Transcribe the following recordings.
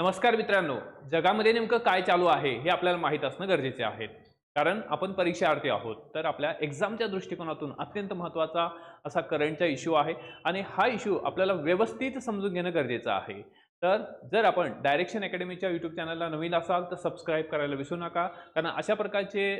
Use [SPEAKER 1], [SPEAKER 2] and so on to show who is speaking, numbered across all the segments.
[SPEAKER 1] नमस्कार मित्रांनो जगामध्ये नेमकं काय चालू आहे हे आपल्याला माहीत असणं गरजेचे आहे. कारण आपण परीक्षार्थी आहोत तर आपल्या एक्झामच्या दृष्टिकोनातून अत्यंत महत्त्वाचा असा करंटचा इश्यू आहे आणि हा इश्यू आपल्याला व्यवस्थित समजून घेणं गरजेचं आहे. तर जर आपण डायरेक्शन अकॅडमीच्या यूट्यूब चॅनलला नवीन असाल तर सबस्क्राईब करायला विसरू नका. कारण अशा प्रकारचे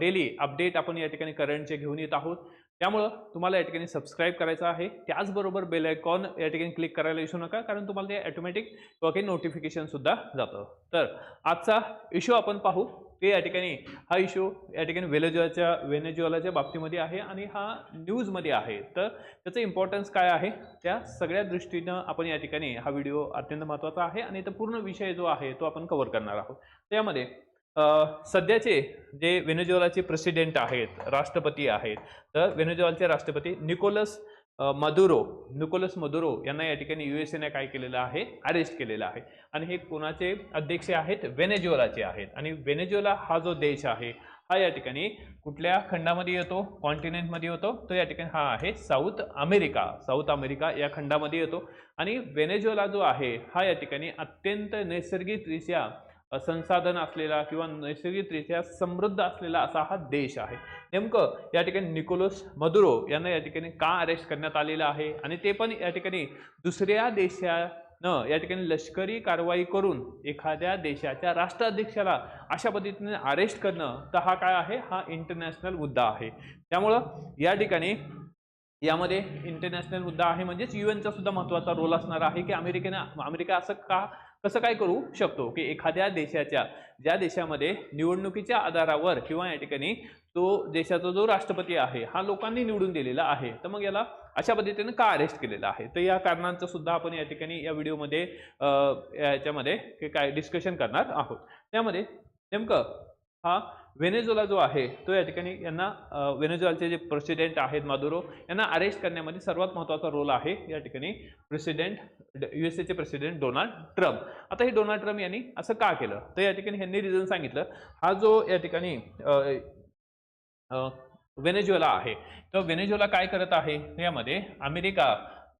[SPEAKER 1] डेली अपडेट आपण या ठिकाणी करंटचे घेऊन येत आहोत. त्यामुळं तुम्हाला या ठिकाणी सबस्क्राईब करायचं आहे. त्याचबरोबर बेल आयकॉन या ठिकाणी क्लिक करायला विसरू नका कारण तुम्हाला ते ॲटोमॅटिक किंवा काही नोटिफिकेशन सुद्धा जातं. तर आजचा इश्यू आपण पाहू. ते या ठिकाणी हा इश्यू या ठिकाणी वेनेजुएलाच्या वेनेजुएलाच्या बाबतीमध्ये आहे आणि हा न्यूजमध्ये आहे. तर त्याचं इम्पॉर्टन्स काय आहे? त्या सगळ्या दृष्टीनं आपण या ठिकाणी हा व्हिडिओ अत्यंत महत्त्वाचा आहे आणि तो पूर्ण विषय जो आहे तो आपण कव्हर करणार आहोत. त्यामध्ये सध्याचे जे व्हेनेझुएलाचे प्रेसिडेंट आहेत राष्ट्रपती आहेत तर व्हेनेझुएलाचे राष्ट्रपती निकोलस मदुरो निकोलस मदुरो यांना या ठिकाणी यू एस एने काय केलेलं आहे? अरेस्ट केलेलं आहे. आणि हे कोणाचे अध्यक्ष आहेत? व्हेनेझुएलाचे आहेत. आणि व्हेनेझुएला हा जो देश आहे हा या ठिकाणी कुठल्या खंडामध्ये येतो? कॉन्टिनेंटमध्ये येतो? तो या ठिकाणी हा आहे साऊथ अमेरिका. साऊथ अमेरिका या खंडामध्ये येतो. आणि व्हेनेझुएला जो आहे हा या ठिकाणी अत्यंत नैसर्गिकरित्या संसाधन असलेला किंवा नैसर्गिकरित्या समृद्ध असलेला असा हा देश आहे. नेमकं या ठिकाणी निकोलस मदुरो यांना या ठिकाणी का अरेस्ट करण्यात आलेलं आहे? आणि ते पण या ठिकाणी दुसऱ्या देशानं या ठिकाणी लष्करी कारवाई करून एखाद्या देशाच्या राष्ट्राध्यक्षाला अशा पद्धतीने अरेस्ट करणं तर हा काय आहे? हा इंटरनॅशनल मुद्दा आहे. त्यामुळं या ठिकाणी यामध्ये इंटरनॅशनल मुद्दा आहे. म्हणजेच युएनचा सुद्धा महत्त्वाचा रोल असणार आहे की अमेरिकेनं अमेरिका असं का कसं काय करू शकतो की एखाद्या देशाच्या ज्या देशामध्ये निवडणुकीच्या आधारावर किंवा या ठिकाणी तो देशाचा जो राष्ट्रपती आहे हा लोकांनी निवडून दिलेला आहे तर मग याला अशा पद्धतीने का अरेस्ट केलेलं आहे? तर या कारणांचं सुद्धा आपण या ठिकाणी या व्हिडिओमध्ये याच्यामध्ये काय डिस्कशन करणार आहोत. त्यामध्ये नेमकं हा व्हेनेझुला जो आहे तो या ठिकाणी यांना व्हेनेझुलाचे जे प्रेसिडेंट आहेत मादुरो यांना अरेस्ट करण्यामध्ये सर्वात महत्त्वाचा रोल आहे या ठिकाणी प्रेसिडेंट यू एस एचे प्रेसिडेंट डोनाल्ड ट्रम्प. आता हे डोनाल्ड ट्रम्प यांनी असं का केलं? तर या ठिकाणी ह्यांनी रिझन सांगितलं. हा जो या ठिकाणी अ, व्हेनेझुएला आहे तर व्हेनेझुएला काय करत आहे? यामध्ये अमेरिका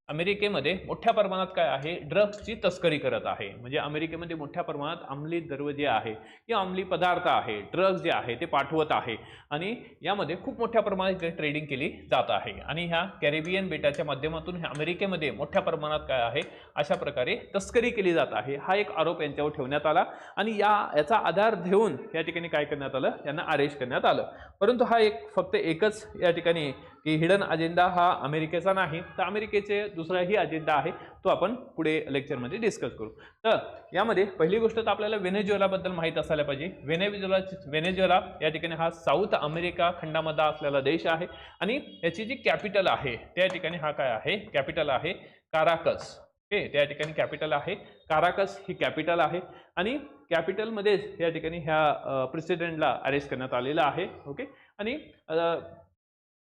[SPEAKER 1] अमेरिकेमध्ये मोठ्या प्रमाणात काय आहे? ड्रग्सची तस्करी करत आहे. म्हणजे अमेरिकेमध्ये मोठ्या प्रमाणात अंमली द्रव्य जे आहे किंवा अंमली पदार्थ आहे ड्रग्ज जे आहे ते पाठवत आहे. आणि यामध्ये खूप मोठ्या प्रमाणात ट्रेडिंग केली जात आहे. आणि ह्या कॅरेबियन बेटाच्या माध्यमातून ह्या अमेरिकेमध्ये मोठ्या प्रमाणात काय आहे? अशा प्रकारे तस्करी केली जात आहे. हा एक आरोप यांच्यावर ठेवण्यात आला. आणि या याचा आधार घेऊन या ठिकाणी काय करण्यात आलं? यांना अरेस्ट करण्यात आलं. परंतु हा एक फक्त एकच या ठिकाणी की हिडन अजेंडा हा अमेरिकेचा नाही तर अमेरिकेचे दुसराही अजेंडा आहे तो आपण पुढे लेक्चरमध्ये डिस्कस करू. तर यामध्ये पहिली गोष्ट तर आपल्याला व्हेनेज्युएलाबद्दल माहीत असायला पाहिजे. व्हेनेज्युएला व्हेनेज्युएला या ठिकाणी हा साऊथ अमेरिका खंडामधला असलेला देश आहे. आणि याची जी कॅपिटल आहे त्या ठिकाणी हा काय आहे? कॅपिटल आहे काराकस ओके त्या ठिकाणी कॅपिटल आहे. काराकस ही कॅपिटल आहे. आणि कॅपिटलमध्येच या ठिकाणी ह्या प्रेसिडेंटला अरेस्ट करण्यात आलेला आहे. ओके आणि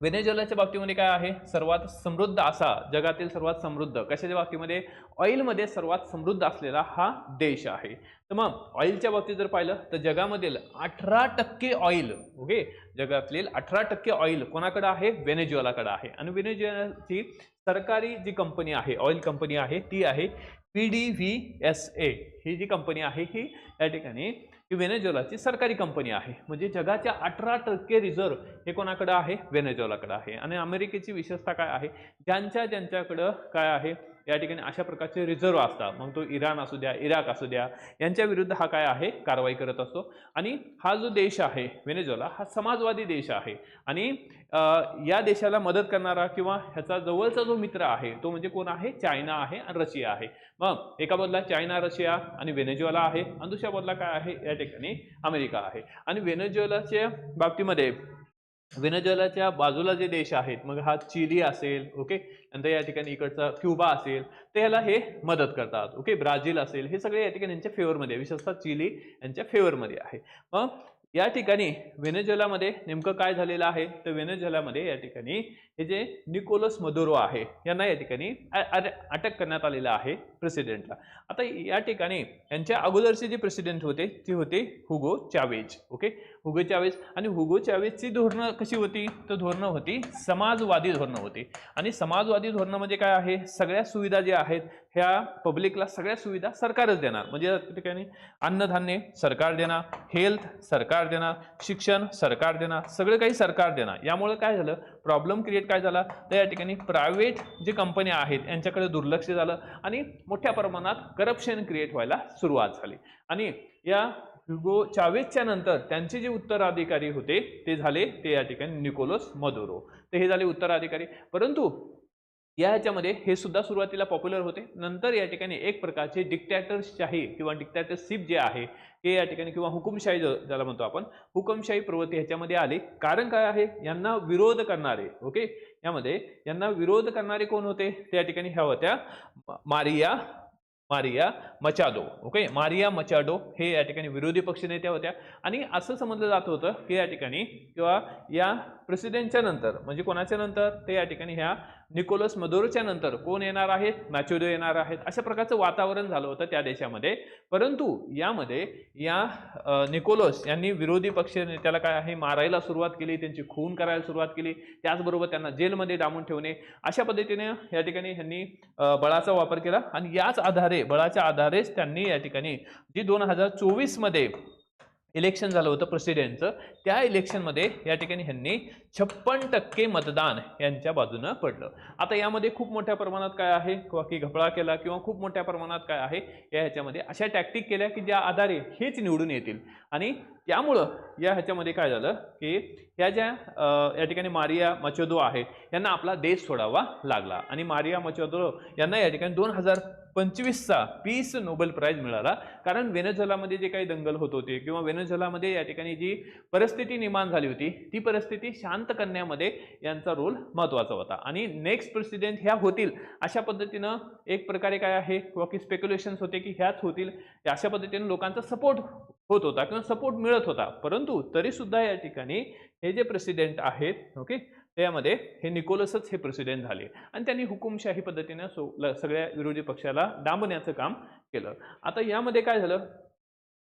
[SPEAKER 1] व्हेनेझुएलाच्या बाबतीमध्ये काय आहे? सर्वात समृद्ध असा जगातील सर्वात समृद्ध. कशाच्या बाबतीमध्ये? ऑइलमध्ये सर्वात समृद्ध असलेला हा देश आहे. तर मग ऑइलच्या बाबतीत जर पाहिलं तर जगामधील अठरा टक्के ऑइल ओके? जगातील अठरा टक्के ऑइल कोणाकडे आहे? व्हेनेझुएलाकडे आहे. आणि व्हेनेझुएलाची सरकारी जी कंपनी आहे ऑइल कंपनी आहे ती आहे P D V S A ही जी कंपनी आहे ही या ठिकाणी ही व्हेनेझुएलाची सरकारी कंपनी आहे. म्हणजे जगाच्या अठरा टक्के रिझर्व हे कोणाकडं आहे? व्हेनेझुएलाकडं आहे. आणि अमेरिकेची विशेषता काय आहे? ज्यांच्या ज्यांच्याकडं काय आहे? या ठिकाणी अशा प्रकारचे रिझर्व असतात. मग तो इराण असू द्या इराक असू द्या यांच्या विरुद्ध हा काय आहे? कारवाई करत असतो. आणि हा जो देश आहे व्हेनेझुएला हा समाजवादी देश आहे. आणि या देशाला मदत करणारा किंवा ह्याचा जवळचा जो मित्र आहे तो म्हणजे कोण आहे? चायना आहे आणि रशिया आहे. मग एका बदला चायना रशिया आणि व्हेनेझुएला आहे. आणि दुसऱ्या बदला काय आहे? या ठिकाणी अमेरिका आहे. आणि व्हेनेझुएलाच्या बाबतीमध्ये व्हेनेझुएलाच्या बाजूला जे देश आहेत मग हा चिली असेल ओके नंतर या ठिकाणी इकडचा क्युबा असेल ते ह्याला हे मदत करतात ओके ब्राझील असेल हे सगळे या ठिकाणी यांच्या फेवरमध्ये विशेषतः चिली यांच्या फेवरमध्ये आहे. मग या ठिकाणी व्हेनेझुएलामध्ये नेमकं काय झालेलं आहे? तर व्हेनेझुएलामध्ये या ठिकाणी हे जे निकोलस मदुरो आहे यांना या ठिकाणी अटक करण्यात आलेलं आहे प्रेसिडेंटला आता या ठिकाणी यांच्या अगोदरचे जे प्रेसिडेंट होते ते होते हुगो चावेज ओके हुगो चावेस आणि हुगो चावेसची धोरणं कशी होती? तर धोरणं होती समाजवादी धोरणं होती. आणि समाजवादी धोरणं म्हणजे काय आहे? सगळ्या सुविधा ज्या आहेत ह्या पब्लिकला सगळ्या सुविधा सरकारच देणार. म्हणजे या ठिकाणी अन्नधान्य सरकार देणार हेल्थ सरकार देणार शिक्षण सरकार देणार सगळं काही सरकार देणार. यामुळे काय झालं? प्रॉब्लेम क्रिएट काय झाला? तर या ठिकाणी प्रायव्हेट जे कंपन्या आहेत यांच्याकडे दुर्लक्ष झालं आणि मोठ्या प्रमाणात करप्शन क्रिएट व्हायला सुरुवात झाली. आणि या ह्युगो चावेजच्या नंतर त्यांचे जे उत्तराधिकारी होते ते झाले ते या ठिकाणी निकोलस मदुरो. तर हे झाले उत्तराधिकारी. परंतु या ह्याच्यामध्ये हे सुद्धा सुरुवातीला पॉप्युलर होते. नंतर या ठिकाणी एक प्रकारचे डिक्टॅटरशाही किंवा डिक्टॅटरशिप जे आहे हे या ठिकाणी किंवा हुकुमशाही ज्याला म्हणतो आपण हुकुमशाही प्रवृत्ती ह्याच्यामध्ये आली. कारण काय आहे? यांना विरोध करणारे ओके यामध्ये यांना विरोध करणारे कोण होते? त्या ठिकाणी ह्या होत्या Maria Maria Machado okay Maria Machado हे या ठिकाणी विरोधी पक्षनेत्या होत्या. आणि असं समजलं जात होतं की या ठिकाणी किंवा या प्रेसिडेंटच्या नंतर म्हणजे कोणाच्या नंतर? ते या ठिकाणी ह्या निकोलस मदोरोच्या नंतर कोण येणार आहेत? मॅच्युरो येणार आहेत. अशा प्रकारचं वातावरण झालं होतं त्या देशामध्ये. परंतु यामध्ये या निकोलस यांनी विरोधी पक्ष नेत्याला काय आहे? मारायला सुरुवात केली त्यांची खून करायला सुरुवात केली. त्याचबरोबर त्यांना जेलमध्ये डांबून ठेवणे. अशा पद्धतीने या ठिकाणी ह्यांनी बळाचा वापर केला. आणि याच आधारे बळाच्या आधारेच त्यांनी या ठिकाणी जी दोन हजार चोवीसमध्ये इलेक्शन झालं होतं प्रेसिडेंटचं त्या इलेक्शनमध्ये या ठिकाणी ह्यांनी छप्पन टक्के मतदान यांच्या बाजूनं पडलं. आता यामध्ये खूप मोठ्या प्रमाणात काय आहे? किंवा की घपळा केला किंवा खूप मोठ्या प्रमाणात काय आहे? या ह्याच्यामध्ये अशा टॅक्टिक केल्या की ज्या आधारे हेच निवडून येतील. आणि त्यामुळं या ह्याच्यामध्ये काय झालं की ह्या ज्या या ठिकाणी मारिया मचोदो आहे यांना आपला देश सोडावा लागला. आणि मारिया मचोदो यांना या ठिकाणी दोन हजार पंचवीसचा पीस नोबेल प्राईज मिळाला. कारण व्हेनेझुएलामध्ये जे काही दंगल होत होते किंवा व्हेनेझुएलामध्ये या ठिकाणी जी परिस्थिती निर्माण झाली होती ती परिस्थिती शांत करण्यामध्ये यांचा रोल महत्त्वाचा होता. आणि नेक्स्ट प्रेसिडेंट ह्या होतील अशा पद्धतीनं एक प्रकारे काय आहे किंवा की स्पेक्युलेशन्स होते की ह्याच होतील अशा पद्धतीने लोकांचा सपोर्ट होत होता किंवा सपोर्ट मिळत होता. परंतु तरीसुद्धा या ठिकाणी हे जे प्रेसिडेंट आहेत ओके त्यामध्ये हे निकोलसच हे प्रेसिडेंट झाले. आणि त्यांनी हुकुमशाही पद्धतीने सो ल- सगळ्या विरोधी पक्षाला डांबण्याचं काम केलं. आता यामध्ये काय झालं?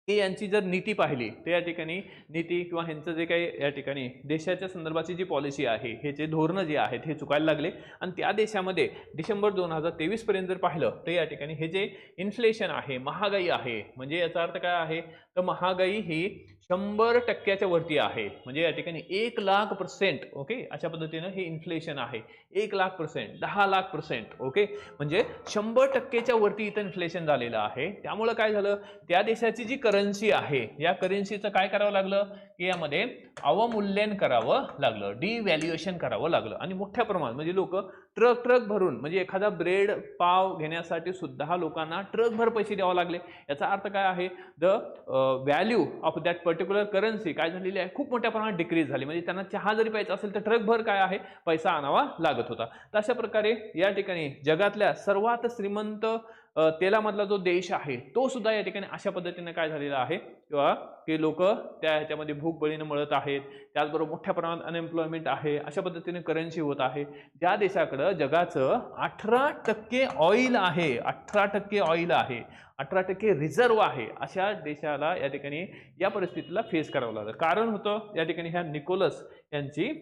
[SPEAKER 1] की यांची जर नीती पाहिली तर या ठिकाणी नीती किंवा ह्यांचं जे काही या ठिकाणी देशाच्या संदर्भाची जी पॉलिसी आहे हे जे धोरणं जे आहेत हे चुकायला लागले. आणि त्या देशामध्ये डिसेंबर दोन हजार तेवीसपर्यंत जर पाहिलं तर या ठिकाणी हे जे इन्फ्लेशन आहे महागाई आहे म्हणजे याचा अर्थ काय आहे? तर महागाई ही शंभर टक्क्याच्या वरती आहे. म्हणजे या ठिकाणी एक लाख पर्सेंट ओके अशा पद्धतीनं हे इन्फ्लेशन आहे. एक लाख पर्सेंट दहा लाख पर्सेंट ओके म्हणजे शंभर टक्केच्या वरती इथं इन्फ्लेशन झालेलं आहे. त्यामुळं काय झालं? त्या देशाची जी करन्सी आहे या करन्सीचं काय करावं लागलं? की यामध्ये अवमूल्यन करावं लागलं डिव्हॅल्युएशन करावं लागलं. आणि मोठ्या प्रमाणात म्हणजे लोक ट्रक ट्रक भरून म्हणजे एखादा ब्रेड पाव घेण्यासाठी सुद्धा लोकांना ट्रकभर पैसे द्यावे लागले. याचा अर्थ काय आहे? The value of that particular currency काय झालेली आहे? खूप मोठ्या प्रमाणात डिक्रीज झाली. म्हणजे त्यांना चहा जरी प्यायचा असेल तर ट्रकभर काय आहे? पैसा आणावा लागत होता. तर अशा प्रकारे या ठिकाणी जगातल्या सर्वात श्रीमंत तेलामधला जो देश आहे तो सुद्धा या ठिकाणी अशा पद्धतीने काय झालेला आहे किंवा की लोक त्या ह्याच्यामध्ये भूकबळीनं मळत आहेत त्याचबरोबर मोठ्या प्रमाणात अनएम्प्लॉयमेंट आहे अशा पद्धतीने करन्सी होत आहे. ज्या देशाकडं जगाचं अठरा टक्के ऑइल आहे अठरा टक्के ऑइल आहे अठरा टक्के रिझर्व आहे अशा देशाला या ठिकाणी या परिस्थितीला फेस करावं लागलं. कारण होतं या ठिकाणी ह्या निकोलस यांची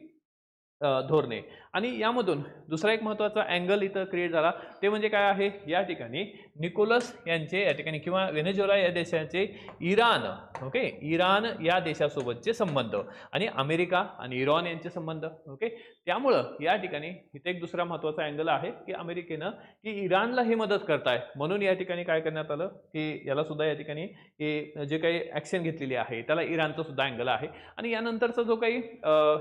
[SPEAKER 1] धोरणे. आणि यामधून दुसरा एक महत्त्वाचा अँगल इथं क्रिएट झाला. ते म्हणजे काय आहे? या ठिकाणी निकोलस यांचे या ठिकाणी किंवा व्हेनेझुएला या देशाचे इराण ओके इराण या देशासोबतचे संबंध आणि अमेरिका आणि इराण यांचे संबंध ओके त्यामुळं या ठिकाणी इथे एक दुसरा महत्त्वाचा अँगल आहे की अमेरिकेनं की इराणला ही मदत करताय. म्हणून या ठिकाणी काय करण्यात आलं? की याला सुद्धा या ठिकाणी जे काही ॲक्शन घेतलेली आहे त्याला इराणचं सुद्धा अँगल आहे. आणि यानंतरचा जो काही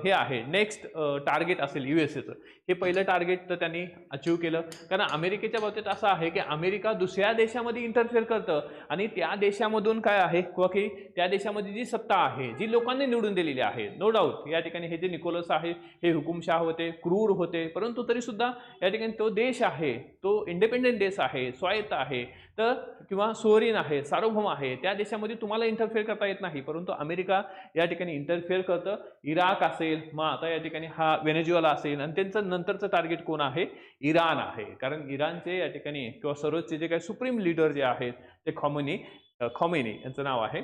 [SPEAKER 1] हे आहे नेक्स्ट टार्गेट असेल यू एस एचं हे पहिलं टार्गेट तर त्यांनी अचीव केलं. कारण अमेरिकेच्या बाबतीत असं आहे की अमेरिका दुसऱ्या देशामध्ये इंटरफेअर करतं. आणि त्या देशामधून काय आहे? किंवा की त्या देशामध्ये जी सत्ता आहे जी लोकांनी निवडून दिलेली आहे नो डाऊट या ठिकाणी हे जे निकोलस आहे हे हुकुमशाह होते क्रूर होते परंतु तरीसुद्धा या ठिकाणी तो देश आहे तो इंडिपेंडेंट देश आहे स्वायत्त आहे. तर किंवा सोरीन आहे सार्वभौम आहे त्या देशामध्ये तुम्हाला इंटरफेअर करता येत नाही. परंतु अमेरिका या ठिकाणी इंटरफेअर करतं. इराक असेल मग आता या ठिकाणी हा व्हेनेज्युएला असेल आणि त्यांचं नंतरचं टार्गेट कोण आहे? इराण आहे. कारण इराणचे या ठिकाणी किंवा सर्वोच्च जे काही सुप्रीम लीडर जे आहेत ते खॉमनी खॉमेनी यांचं नाव आहे.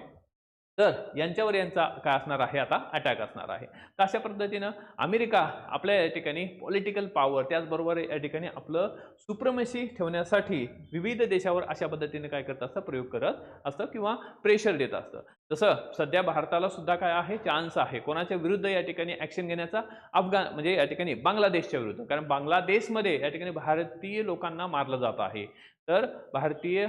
[SPEAKER 1] तर यांच्यावर यांचा काय असणार आहे आता? अटॅक असणार आहे. तर अशा पद्धतीनं अमेरिका आपल्या या ठिकाणी पॉलिटिकल पॉवर त्याचबरोबर या ठिकाणी आपलं सुप्रमसी ठेवण्यासाठी विविध देशावर अशा पद्धतीने काय करत असतं? प्रयोग करत असतं किंवा प्रेशर देत असतं. तसं सध्या भारताला सुद्धा काय आहे? चान्स आहे. कोणाच्या विरुद्ध या ठिकाणी ॲक्शन घेण्याचा? अफगाण म्हणजे या ठिकाणी बांगलादेशच्या विरुद्ध. कारण बांगलादेशमध्ये या ठिकाणी भारतीय लोकांना मारलं जात आहे. तर भारतीय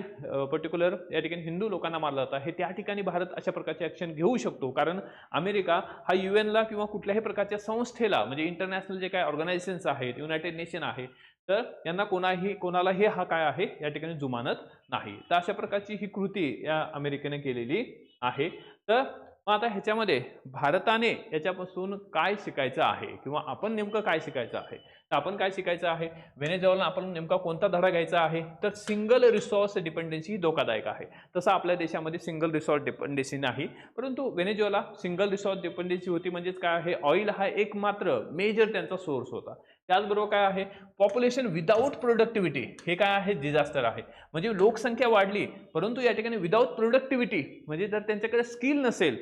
[SPEAKER 1] पर्टिक्युलर या ठिकाणी हिंदू लोकांना मारलं जातं आहे. त्या ठिकाणी भारत अशा प्रकारचे ॲक्शन घेऊ शकतो. कारण अमेरिका हा यू एनला किंवा कुठल्याही प्रकारच्या संस्थेला म्हणजे इंटरनॅशनल जे काय ऑर्गनायझेशन्स आहेत युनायटेड नेशन आहे तर यांना कोणाही कोणालाही हा काय आहे? या ठिकाणी जुमानत नाही. तर अशा प्रकारची ही कृती या अमेरिकेने केलेली आहे. तर मग आता ह्याच्यामध्ये भारताने याच्यापासून काय शिकायचं आहे? किंवा आपण नेमकं काय शिकायचं आहे? तर आपण काय शिकायचं आहे? व्हेनेझुएला आपण नेमका कोणता धडा घ्यायचा आहे? तर सिंगल रिसॉर्स डिपेंडन्सी ही धोकादायक आहे. तसं आपल्या देशामध्ये सिंगल रिसॉर्स डिपेंडन्सी नाही. परंतु व्हेनेझुएला सिंगल रिसॉर्स डिपेंडन्सी होती म्हणजेच काय आहे? ऑइल हा एक मात्र मेजर त्यांचा सोर्स होता. त्याचबरोबर काय आहे? पॉप्युलेशन विदाऊट प्रोडक्टिव्हिटी हे काय आहे? डिझास्टर आहे. म्हणजे लोकसंख्या वाढली परंतु या ठिकाणी विदाऊट प्रोडक्टिव्हिटी म्हणजे जर त्यांच्याकडे स्किल नसेल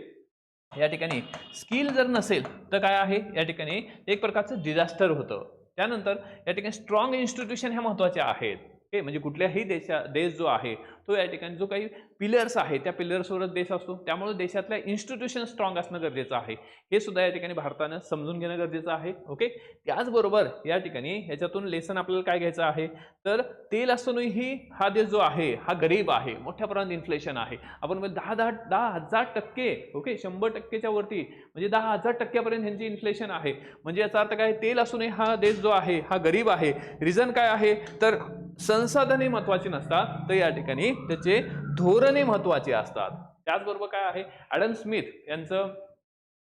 [SPEAKER 1] या ठिकाणी स्किल जर नसेल तर काय आहे? या ठिकाणी एक प्रकारचं डिझास्टर होतं. त्यानंतर या ठिकाणी स्ट्रॉंग इन्स्टिट्यूशन ह्या महत्त्वाच्या आहेत. म्हणजे कुठल्याही देशा देश जो आहे तो या ठिकाणी जो काही पिलर्स आहे त्या पिलर्सवरच देश असतो. त्यामुळे देशातल्या इन्स्टिट्यूशन स्ट्रॉंग असणं गरजेचं आहे. हे सुद्धा या ठिकाणी भारतानं समजून घेणं गरजेचं आहे ओके त्याचबरोबर या ठिकाणी ह्याच्यातून लेसन आपल्याला काय घ्यायचं आहे? तर तेल असूनही हा देश जो आहे हा गरीब आहे मोठ्या प्रमाणात इन्फ्लेशन आहे. आपण म्हणजे दहा दहा दहा हजार टक्के ओके शंभर टक्केच्या वरती म्हणजे दहा हजार टक्क्यापर्यंत ह्यांची इन्फ्लेशन आहे. म्हणजे याचा अर्थ काय? तेल असूनही हा देश जो आहे हा गरीब आहे. रिझन काय आहे? तर संसाधने महत्वाची नसतात तर या ठिकाणी त्याचे धोरणे महत्वाची असतात. त्याचबरोबर काय आहे? ॲडम स्मिथ यांचं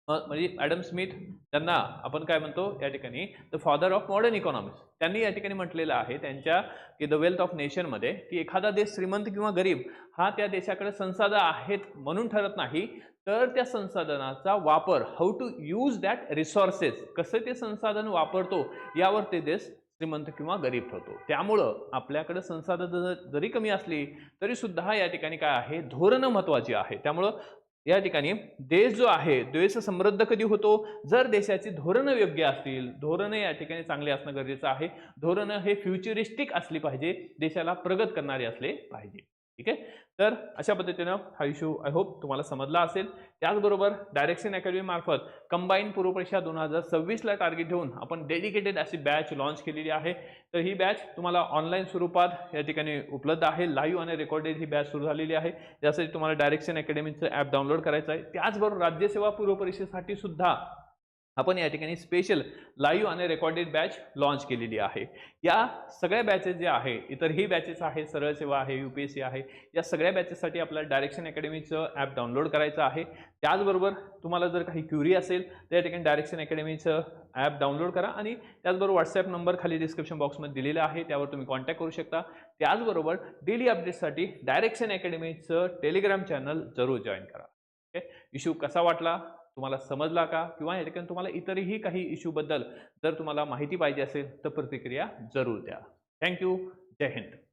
[SPEAKER 1] म्हणजे ॲडम स्मिथ त्यांना आपण काय म्हणतो या ठिकाणी? The father of modern economics त्यांनी या ठिकाणी म्हटलेलं आहे त्यांच्या की द वेल्थ ऑफ नेशनमध्ये की एखादा देश श्रीमंत किंवा गरीब हा त्या देशाकडे संसाधन आहेत म्हणून ठरत नाही तर त्या संसाधनाचा वापर how to use that resources कसं ते संसाधन वापरतो यावर ते देश श्रीमंत किंवा गरीब ठरतो. त्यामुळं आपल्याकडे संसाधनं जरी कमी असली तरी सुद्धा या ठिकाणी काय आहे? धोरणं महत्वाची आहे. त्यामुळं या ठिकाणी देश जो आहे देश समृद्ध कधी होतो? जर देशाची धोरणं योग्य असतील धोरणं या ठिकाणी चांगली असणं गरजेचं आहे. धोरणं हे फ्युचरिस्टिक असली पाहिजे देशाला प्रगत करणारे असले पाहिजे. ठीक आहे? तर अशा पद्धतीनं हा इश्यू आय होप तुम्हाला समजला असेल. त्याचबरोबर डायरेक्शन अकॅडमी मार्फत कंबाईन पूर्वपरीक्षा दोन हजार सव्वीसला टार्गेट ठेवून आपण डेडिकेटेड अशी बॅच लॉन्च केलेली आहे. तर ही बॅच तुम्हाला ऑनलाईन स्वरूपात या ठिकाणी उपलब्ध आहे. लाईव्ह आणि रेकॉर्डेड ही बॅच सुरू झालेली आहे. यासाठी तुम्हाला डायरेक्शन अकॅडमीचं ॲप डाउनलोड करायचं आहे. त्याचबरोबर राज्यसेवा पूर्वपरीक्षेसाठी सुद्धा आपण या ठिकाणी स्पेशल लाईव्ह आणि रेकॉर्डेड बॅच लॉन्च केलेली आहे. या सगळ्या बॅचेस जे आहे इतरही बॅचेस आहे सरळ सेवा आहे यू पी एस सी आहे या सगळ्या बॅचेससाठी आपल्याला डायरेक्शन अकॅडमीचं ॲप डाउनलोड करायचं आहे. त्याचबरोबर तुम्हाला जर काही क्युरी असेल तर या ठिकाणी डायरेक्शन अकॅडमीचं ॲप डाउनलोड करा आणि त्याचबरोबर व्हॉट्सॲप नंबर खाली डिस्क्रिप्शन बॉक्समध्ये दिलेला आहे त्यावर तुम्ही कॉन्टॅक्ट करू शकता. त्याचबरोबर डेली अपडेट्ससाठी डायरेक्शन अकॅडमीचं टेलिग्राम चॅनल जरूर जॉईन करा. ओके इश्यू कसा वाटला? तुम्हाला समजला का? किंवा या ठिकाणी तुम्हाला इतरही काही इश्यूबद्दल जर तुम्हाला माहिती पाहिजे असेल तर प्रतिक्रिया जरूर द्या. थँक्यू जय हिंद